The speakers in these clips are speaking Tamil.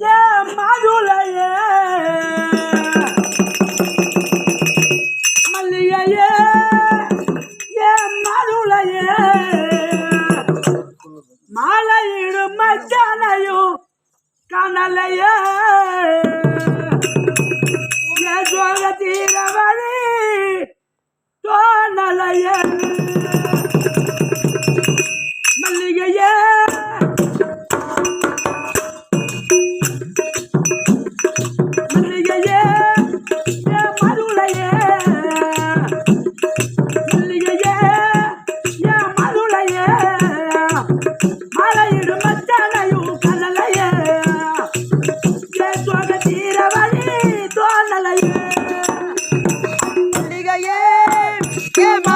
ஏ மாதுளையே மல்லிகையே ஏ மாதுளையே மாலையிடும் மச்சானையும் கனலையே. ஏ ஜோக தீரவழி தோணலையே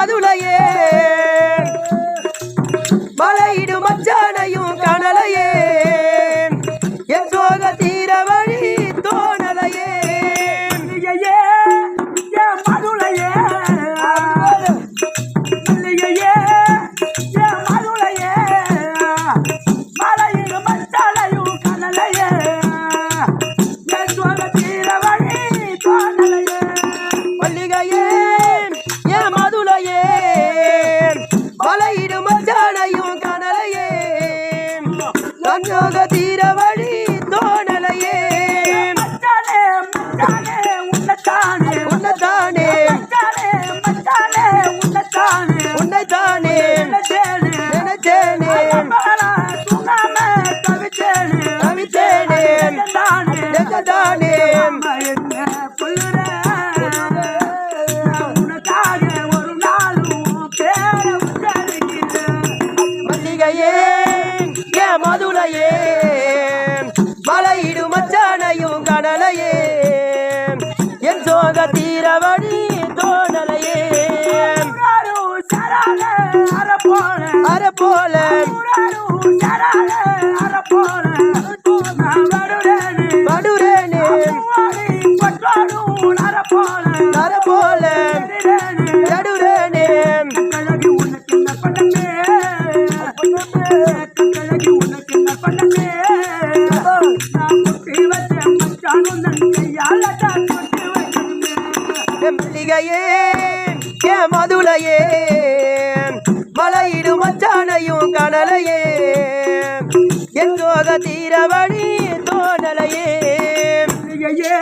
காதுலையே கடலையே என் சோக தீரவடி தோணலையே அற போல அற போல மல்லிகையே ஏ மதுளையே மலையிடும் மச்சானையும் கனலையே என் சோக தீரவழி தோணலையே மல்லிகையே.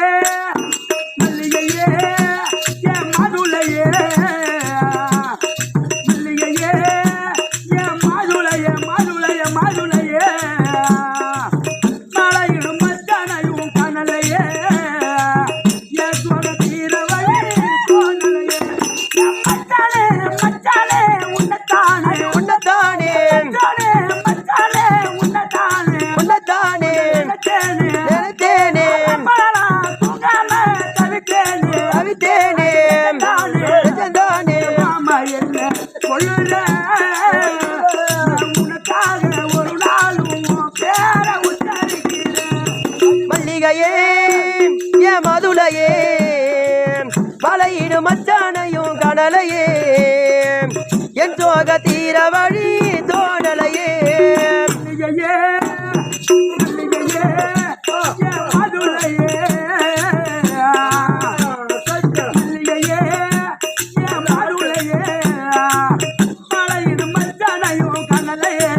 மாதுளையே மலையிடு மச்சானையும் கடலையே என் சோக தீர வழி தோடலையே மலையிடு மச்சானையும் கடலையே